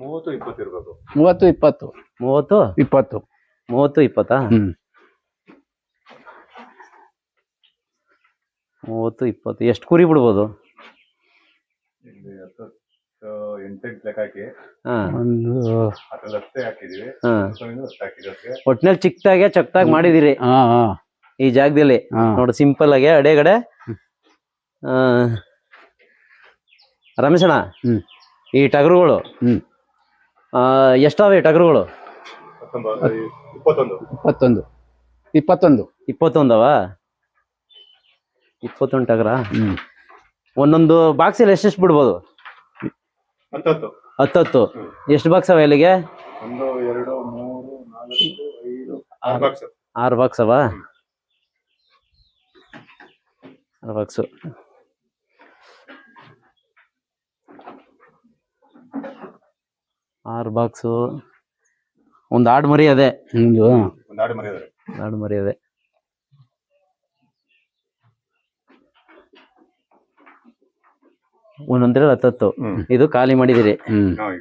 ಮೂವತ್ತು ಇಪ್ಪತ್ತು ಇರ್ಬೋದು. ಮೂವತ್ತು ಇಪ್ಪತ್ತು. ಮೂವತ್ತು? ಇಪ್ಪತ್ತು. ಮೂವತ್ತು ಇಪ್ಪತ್ತಾ? ಹ್ಮ್. ಮೂವತ್ತು ಇಪ್ಪತ್ತು. ಎಷ್ಟು ಕುರಿ ಬಿಡ್ಬೋದು? ಇಲ್ಲಿ ಹತ್ತು ಎಂಟೆಂಟು ಲೆಕ್ಕ ಹಾಕಿ. ಹಾ. ಒಂದು ಅದ್ರಲ್ಲಿ ಹಾಕಿದೀವಿ. ಹಾ. ಹಾಕಿದ್ವಿ ಒಟ್ನಲ್ಲಿ ಚಿಕ್ಕದಾಗೆ ಚಕ್ತಾಗ ಮಾಡಿದಿರಿ. ಹಾ ಹಾ. ಈ ಜಾಗದಲ್ಲಿ. ಹಾ. ನೋಡಿ ಸಿಂಪಲ್ ಆಗಿ ಅಡೆಗಡೆ. ಆ, ರಮೇಶಣ್ಣ ಹ್ಮ್. ಈ ಟಗರುಗಳು. ಹ್ಮ್. ಎಷ್ಟಾವೆ ಟಗರುಗಳು? ಇಪ್ಪತ್ತೊಂದು. ಇಪ್ಪತ್ತೊಂದು. ಇಪ್ಪತ್ತೊಂದು. ಇಪ್ಪತ್ತೊಂದವ? ಇಪ್ಪತ್ತೊಂದು ಟಗರ? ಹ್ಮ್. ಒಂದೊಂದು ಬಾಕ್ಸಲ್ಲಿ ಎಷ್ಟೆಷ್ಟು ಬಿಡ್ಬೋದು? ಹತ್ತತ್ತು. ಎಷ್ಟು ಬಾಕ್ಸ್ ಅವ ಇಲ್ಲಿಗೆ ಬಾಕ್ಸ್ ಆರು ಬಾಕ್ಸ್ ಅವ? ಆರು ಬಾಕ್ಸು ಆರು ಬಾಕ್ಸು ಒಂದು ಆಡು ಮರಿ ಅದೇ ಒಂದು ಒಂದು ಆಡು ಮರಿ ಆಡು ಮರಿ ಅದೇ ಒಂದೊಂದ್ರೆ ಹತ್ತತ್ತು ಇದು ಖಾಲಿ ಮಾಡಿದಿರಿ.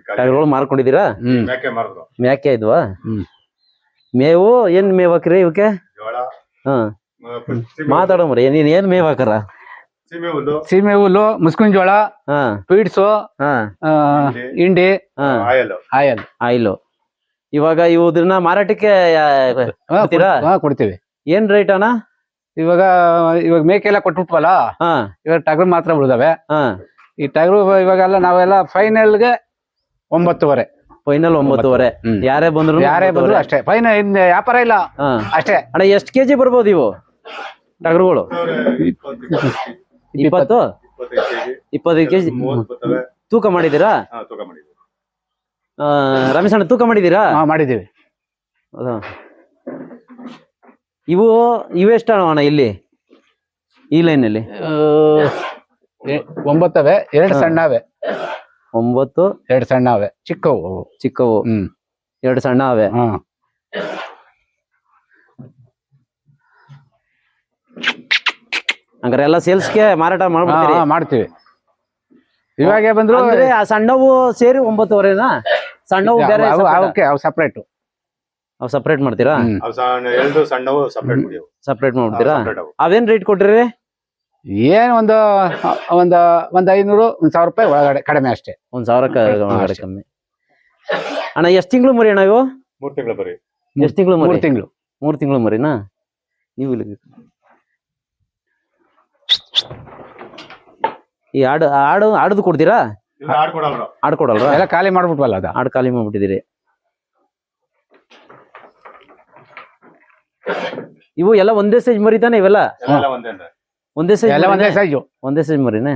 ಕಾಲಿ ಮಾರ್ಕೊಂಡಿದ್ದೀರಾ? ಹ್ಮ್. ಮೇಕೆ ಮಾರಿದ್ರು ಮ್ಯಾಕೆ ಇದ್ವಾ? ಹ್ಮ್. ಮೇವು? ಏನ್ ಮೇವ್ ಹಾಕ್ರಿ ಇವಕ್ಕೆ? ಹಾ. ಮರಿ ನೀನ್ ಏನ್ ಮೇವ್ ಹಾಕರ? ಸೀಮೆ ಹುಲ್ಲು. ಮುಸ್ಕಿನ ಜೋಳ ಹಾ. ಪೀಡ್ಸು ಹಾ. ಆ, ಹಿಂಡಿ. ಹಾ. ಆಯಲ್ ಆಯಿಲ್ ಇವಾಗ ಇವ್ರನ್ನ ಮಾರಾಟಕ್ಕೆ ಕೊಡ್ತೀವಿ. ಏನ್ ರೇಟ್ ಅಣ್ಣ? ಇವಾಗ ಇವಾಗ ಮೇಕೆಲ್ಲ ಕೊಟ್ಬಿಟ್ವಲ್ಲ ಹಾ. ಇವಾಗ ಟಗರು ಮಾತ್ರ ಉಳಿದಾವೆ. ಹಾ. ಈ ಟಗರು ಇವಾಗೆಲ್ಲ ನಾವೆಲ್ಲ ಫೈನಲ್ಗೆ ಒಂಬತ್ತುವರೆ. ಫೈನಲ್ ಒಂಬತ್ತುವರೆ. ಯಾರೇ ಬಂದ್ರು ಯಾರೇ ಬಂದ್ರು ಅಷ್ಟೇ. ಫೈನಲ್ ವ್ಯಾಪಾರ ಇಲ್ಲ. ಅಷ್ಟೇ. ಅಣ್ಣ ಎಷ್ಟ್ ಕೆಜಿ ಬರ್ಬೋದು ಇವು? ಟಗರುಗಳು? ಇಪ್ಪತ್ತು? ಇಪ್ಪತ್ತು ಇಪ್ಪತ್ತು ಇಪ್ಪತ್ತೈದು ಕೆಜಿ. ತೂಕ ಮಾಡಿದೀರಾ ರಮೇಶ್ ಅಣ್ಣ ತೂಕ ಮಾಡಿದ್ದೀರಾ? ಹಾ ಮಾಡಿದೀವಿ ಹೌದಾ? ಇವು ಇವೆಷ್ಟ ಅಣ್ಣ ಇಲ್ಲಿ? ಈ ಲೈನ್ ಅಲ್ಲಿ? ಒಂಬತ್ತವೆ ಎರಡು ಸಣ್ಣವೆ. ಒಂಬತ್ತು ಎರಡು ಸಣ್ಣವೆ. ಚಿಕ್ಕವು ಅವು. ಚಿಕ್ಕವು. ಹ್ಮ್. ಎರಡು ಸಣ್ಣ ಅವೆ ಹಾ ಹಂಗಾರೆ ಎಲ್ಲ ಸೇಲ್ಸ್ಗೆ ಮಾರಾಟ ಮಾಡ್ಬಿಡ್ತೀರಿ. ಹಾ, ಮಾಡ್ತೀವಿ. ಇವಾಗೆ ಬಂದ್ರು ಅಂದ್ರೆ ಆ ಸಣ್ಣವು ಸೇರಿ ಒಂಬತ್ತುವರೆನಾ? ಸಣ್ಣವು ಬೇರೆ ಅವು- ಅವಕ್ಕೆ ಅವು ಸಪ್ರೇಟ್ ಅವ್ ಸಪ್ರೇಟ್ ಮಾಡ್ತೀರಾ? ಅವು ಸಣ್ಣ ಸಣ್ಣವು ಸಪ್ರೇಟ್ ಕುಡಿಯವು ಸಪ್ರೇಟ್ ಮಾಡ್ಬಿಡ್ತೀರಾ? ಸಪ್ರೇಟ್ ಅವು. ಅವೇನ್ ರೇಟ್ ಕೊಟ್ಟಿರಿ? ಏನ್ ಒಂದು ಒಂದ್ ಒಂದ್ ಐನೂರು ಒಂದ್ ಸಾವಿರ ರೂಪಾಯಿ ಒಳಗಡೆ ಕಡಿಮೆ ಅಷ್ಟೇ. ಒಂದ್ ಸಾವಿರ ಕ- ಒಳಗಡೆ ಅಷ್ಟೇ. ಕಮ್ಮಿ. ಅಣ್ಣ ಎಷ್ಟ್ ತಿಂಗಳು ಮರಿ ಅಣ್ಣ ಇವು? ಮೂರ್ ತಿಂಗಳ ಬರೀ ಎಷ್ಟ್ ತಿಂಗಳು ಮೂರು? ಮರಿ ತಿಂಗಳು. ಮೂರ್ ತಿಂಗಳು ಮರಿನಾ? ನೀವು ಇಲ್ಲಿ ಈ ಆಡು ಆಡು ಆಡುದು ಕೊಡ್ತೀರಾ? ಇಲ್ಲ ಆಡ್ಕೊಡಲ್ರು ಎಲ್ಲ ಖಾಲಿ ಮಾಡ್ಬಿಟ್ವಲ್ಲ ಅದ? ಆಡ್ ಖಾಲಿ ಮಾಡ್ಬಿಟ್ಟಿದ್ದೀರಿ. ಇವು ಎಲ್ಲ ಒಂದೇ ಸೈಜ್ ಮರಿ ತಾನೆ ಇವೆಲ್ಲ? ಎಲ್ಲ ಒಂದೇ ಒಂದೇ ಸೈಜ್ ಎಲ್ಲ ಒಂದೇ ಸೈಜು ಒಂದೇ ಸೈಜ್ ಮರಿನೇ?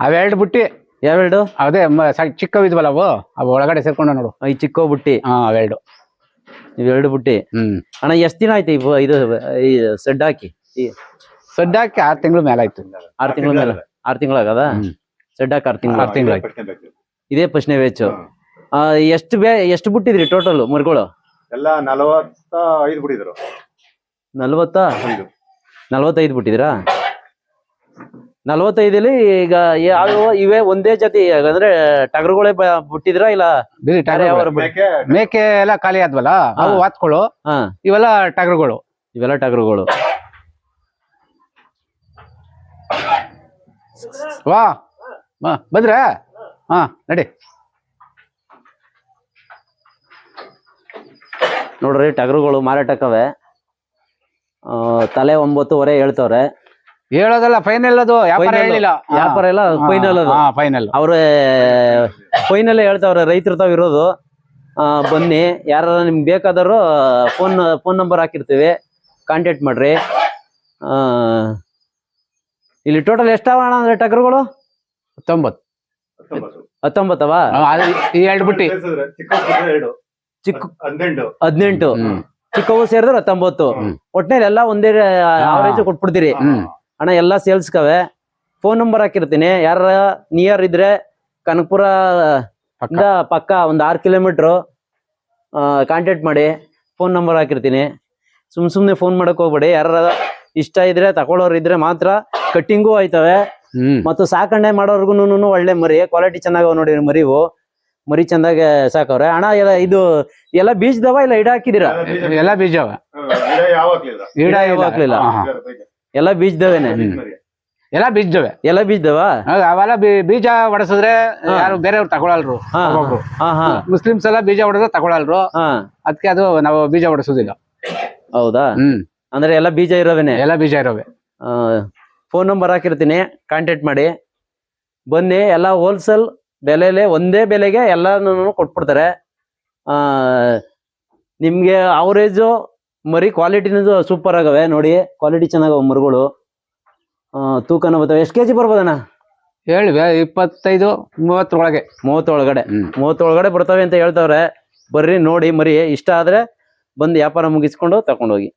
ಅವೆರಡು ಬುಟ್ಟಿ. ಯಾವೆರಡು? ಅದೇ ಚಿಕ್ಕವಿದ್ವಲ್ಲ ಅವು? ಅವು ಒಳಗಡೆ ಸೇರ್ಕೊಂಡ ನೋಡು. ಈ ಚಿಕ್ಕೋ ಬುಟ್ಟಿ. ಹಾ ಅವೆರಡು. ಇವೆರಡು ಬುಟ್ಟಿ. ಹ್ಮ್. ಅಣ್ಣ ಎಷ್ಟ್ ದಿನ ಆಯ್ತು ಇವು ಇದು ಸೆಡ್ ಹಾಕಿ? ಈ ಆರ್ ತಿಂಗಳ ಮೇಲೆ ಆಯ್ತು ಆರ್ ತಿಂಗಳ ಮೇಲೆ. ಆರ್ ತಿಂಗಳಾಗದ ಹ್ಮ್. ಸೆಡ್ ಹಾಕಿ ಆರ್ ತಿಂಗಳು. ಆರ್ ತಿಂಗ್ಳು. ಇದೇ ಪ್ರಶ್ನೆ ವೆಚ್ಚು. ಎಷ್ಟು ಬೇ ಎಷ್ಟು ಬಿಟ್ಟಿದ್ರಿ ಟೋಟಲ್ ಮರಿಗಳು? ಎಲ್ಲ ನಲವತ್ತ ಐದು ಬಿಟ್ಟಿದ್ರು. ನಲವತ್ತ? ನಲವತ್ತೈದು ನಲ್ವತ್ತೈದು ನಲವತ್ತೈದಲ್ಲಿ ಈಗ ಯಾವ ಇವೇ ಒಂದೇ ಜೊತೆ ಅಂದ್ರೆ ಟಗರುಗಳೇ ಬಿಟ್ಟಿದ್ರ ಬಿಟ್ಟಿದ್ರಾ ಇಲ್ಲ ಮೇಕೆ ಮೇಕೆ ಎಲ್ಲ ಖಾಲಿ ಆದ್ವಲ್ಲ? ಅವು. ವಾತ್ಗಳು ಇವೆಲ್ಲ ಟಗರುಗಳು. ಇವೆಲ್ಲ ಟಗರುಗಳು. ವಾ ಹಾ ಬಂದ್ರೆ? ಹಾ ನಡಿ. ನೋಡ್ರಿ ಟಗರುಗಳು ಮಾರಾಟಕ್ಕವೆ. ತಲೆ ಒಂಬತ್ತುವರೆ ಹೇಳ್ತವ್ರೆ. ಹೇಳೋದಲ್ಲ ಫೈನಲ್ ಅದು. ವ್ಯಾಪಾರ ಇಲ್ಲ ಹೇಳಿಲ್ಲ. ವ್ಯಾಪಾರ ಎಲ್ಲ final ಅದು. ಫೈನಲ್ ಅವ್ರ ಫೈನಲ್ ಹೇಳ್ತಾವ್ರೆ ರೈತರು ತಾವ್ ಇರೋದು. ಬನ್ನಿ ಯಾರ ನಿಮ್ಗೆ ಬೇಕಾದರೂ ಫೋನ್ ಫೋನ್ ನಂಬರ್ ಹಾಕಿರ್ತೀವಿ. ಕಾಂಟ್ಯಾಕ್ಟ್ ಮಾಡ್ರಿ. ಆ, ಇಲ್ಲಿ ಟೋಟಲ್ ಎಷ್ಟಾವ ಅಣ್ಣ ಅಂದ್ರೆ ಟಗರುಗಳು? ತೊಂಬತ್ತು ಹತ್ತೊಂಬತ್ತು. ಹತ್ತೊಂಬತ್ತವ? ಆ, ಈ ಎರಡು ಬಿಟ್ಟಿ. ಚಿಕ್ಕ ಹದಿನೆಂಟು. ಚಿಕ್ಕವು ಸೇರಿದ್ರೆ ಹತ್ತೊಂಬತ್ತು. ಒಟ್ಟಿನಲ್ಲಿ ಎಲ್ಲಾ ಒಂದೇ ಆವರೇಜ್ ಕೊಟ್ಬಿಡ್ತೀರಿ. ಅಣ್ಣ ಎಲ್ಲ ಸೇಲ್ಸ್ಕವೆ ಫೋನ್ ನಂಬರ್ ಹಾಕಿರ್ತೀನಿ. ಯಾರ ನಿಯರ್ ಇದ್ರೆ ಕನಕಪುರ ಪಕ್ಕ. ಒಂದ್ ಆರ್ ಕಿಲೋಮೀಟರ್ ಕಾಂಟ್ಯಾಕ್ಟ್ ಮಾಡಿ. ಫೋನ್ ನಂಬರ್ ಹಾಕಿರ್ತೀನಿ. ಸುಮ್ ಸುಮ್ನೆ ಫೋನ್ ಮಾಡಕ್ ಹೋಗ್ಬೇಡಿ. ಯಾರ ಇಷ್ಟ ಇದ್ರೆ ತಗೊಳ್ಳೋರು ಇದ್ರೆ ಮಾತ್ರ ಕಟ್ಟಿಂಗು ಆಯ್ತವೆ. ಮತ್ತು ಸಾಕಣೆ ಮಾಡೋರ್ಗುನು ಒಳ್ಳೆ ಮರಿ ಕ್ವಾಲಿಟಿ ಚೆನ್ನಾಗವ ನೋಡಿ ಮರಿವು. ಮರಿ ಚಂದಾಗೆ ಸಾಕವ್ರೆ. ಹಣ ಎಲ್ಲ ಇದು ಎಲ್ಲ ಬೀಜದವ ಇಲ್ಲ ಇಡ ಹಾಕಿದಿರ ಎಲ್ಲ ಬೀಜವ. ಗಿಡ ಹಾಕ್ಲಿಲ್ಲ. ಎಲ್ಲ ಬೀಜದವೇನೆ. ಎಲ್ಲ ಬೀಜದವೆ. ಎಲ್ಲ ಬೀಜದವ? ಅವೆಲ್ಲ ಬೀಜ ಹೊಡೆಸಿದ್ರೆ ಯಾರು ಬೇರೆಯವ್ರು ತಗೊಳಲ್ರು ಹಾ ಹಾ. ಹಾ ಮುಸ್ಲಿಮ್ಸ್ ಎಲ್ಲ ಬೀಜ ಹೊಡೆದ್ರೆ ತಗೊಳಲ್ರು. ಹಾ. ಅದಕ್ಕೆ ಅದು ನಾವು ಬೀಜ ಹೊಡೆಸೋದಿಲ್ಲ ಹೌದಾ? ಹ್ಮ್. ಅಂದ್ರೆ ಎಲ್ಲ ಬೀಜ ಇರೋವೇನೆ ಎಲ್ಲ ಬೀಜ ಇರೋವೆ. ಫೋನ್ ನಂಬರ್ ಹಾಕಿರ್ತೀನಿ ಕಾಂಟ್ಯಾಕ್ಟ್ ಮಾಡಿ. ಬನ್ನಿ ಎಲ್ಲ ಹೋಲ್ಸೇಲ್ ಬೆಲೆಲೆ ಒಂದೇ ಬೆಲೆಗೆ ಎಲ್ಲಾನು ಕೊಟ್ಬಿಡ್ತಾರೆ. ಆ ನಿಮ್ಗೆ ಅವರೇಜು ಮರಿ ಕ್ವಾಲಿಟಿನೂ ಸೂಪರ್ ಆಗವೆ ನೋಡಿ. ಕ್ವಾಲಿಟಿ ಚೆನ್ನಾಗವ ಮರಿಗಳು. ತೂಕನ ಬರ್ತವೆ. ಎಷ್ಟು ಕೆಜಿ ಬರ್ಬೋದಣ್ಣ? ಹೇಳಿವೆ ಇಪ್ಪತ್ತೈದು ಮೂವತ್ತರೊಳಗೆ. ಮೂವತ್ತೊಳಗಡೆ. ಮೂವತ್ತೊಳಗಡೆ ಬರ್ತವೆ ಅಂತ ಹೇಳ್ತವ್ರೆ. ಬರ್ರಿ ನೋಡಿ ಮರಿ ಇಷ್ಟ ಆದ್ರೆ ಬಂದು ವ್ಯಾಪಾರ ಮುಗಿಸ್ಕೊಂಡು ತಕೊಂಡೋಗಿ.